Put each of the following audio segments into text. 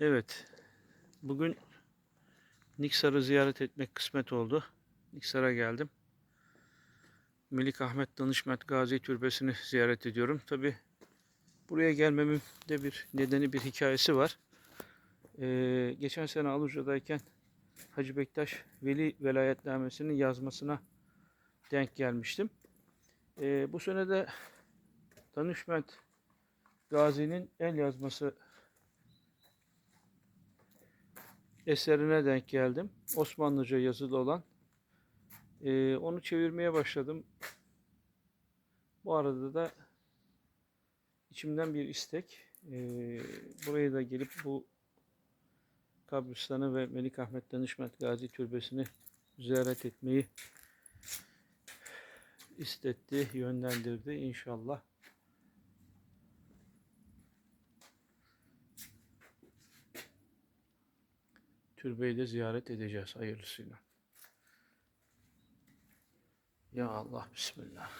Evet. Bugün Niksar'ı ziyaret etmek kısmet oldu. Niksar'a geldim. Melik Ahmet Danışmet Gazi Türbesi'ni ziyaret ediyorum. Tabi buraya gelmemin de bir nedeni bir hikayesi var. Ee, geçen sene Aluca'dayken Hacı Bektaş Veli Velayetnamesinin yazmasına denk gelmiştim. Ee, bu sene de Danışmet Gazi'nin el yazması eserine denk geldim. Osmanlıca yazılı olan. Ee, onu çevirmeye başladım. Bu arada da içimden bir istek. Ee, buraya da gelip bu kabristanı ve Melik Ahmet Danışmet Gazi Türbesi'ni ziyaret etmeyi istetti, yönlendirdi inşallah. Türbeyi de ziyaret edeceğiz hayırlısıyla. Ya Allah Bismillah.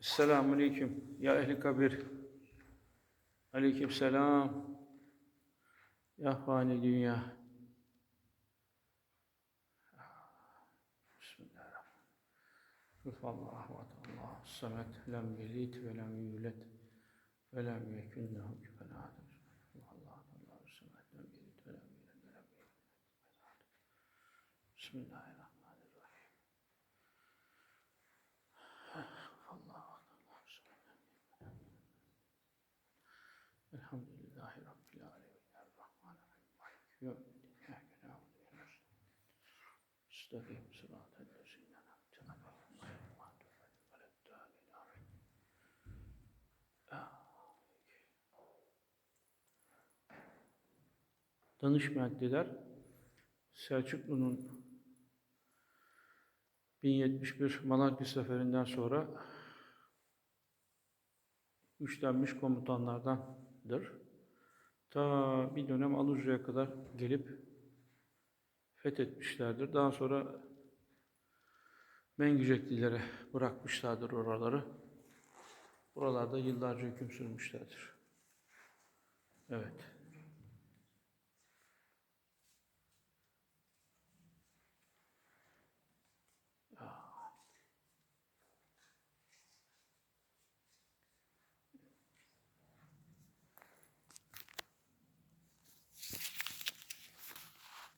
Esselamu Aleyküm. Ya ehli kabir. Aleyküm selam. Ya fani dünya. Bismillahirrahmanirrahim. Kufallahu ahvat Allah. Samet. Lem yelit ve lem yulet. Ve lem yekun lehu kufuven ahad. Allah Allah samet. Ve yulet. Ve ahad. Bismillahirrahmanirrahim. Allah Allah. Elhamdülillahi Rabbil alemin. Errahmanirrahim. Yevmiddin. Na'budu ve. Estağfirullah. Danışmentliler Selçuklu'nun 1071 Malaklı seferinden sonra güçlenmiş komutanlardandır. Ta bir dönem Aluca'ya kadar gelip fethetmişlerdir. Daha sonra Mengüceklilere bırakmışlardır oraları. Buralarda yıllarca hüküm sürmüşlerdir. Evet.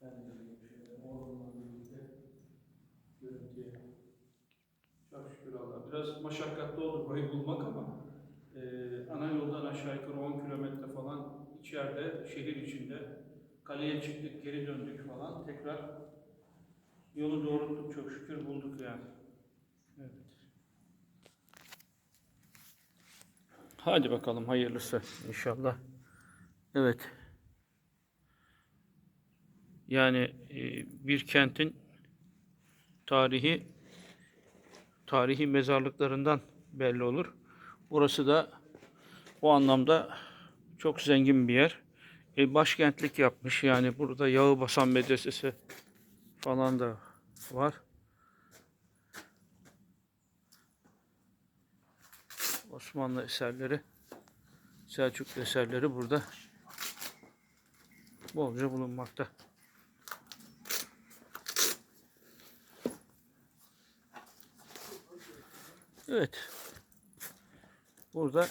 Ben de oğlumla birlikte görüntüye çok şükür Allah. Maşakkatli oldu burayı bulmak ama e, ana yoldan aşağı yukarı 10 kilometre falan içeride, şehir içinde kaleye çıktık, geri döndük falan. Tekrar yolu doğrulttuk çok şükür bulduk yani. Evet. Hadi bakalım hayırlısı inşallah. Evet. Yani e, bir kentin tarihi tarihi mezarlıklarından belli olur. Burası da o anlamda çok zengin bir yer. E, başkentlik yapmış yani burada Yağı Basan Medresesi falan da var. Osmanlı eserleri, Selçuklu eserleri burada bolca bulunmakta. Evet. Burada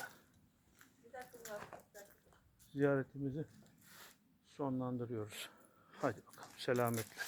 ziyaretimizi sonlandırıyoruz. Hadi bakalım. Selametle.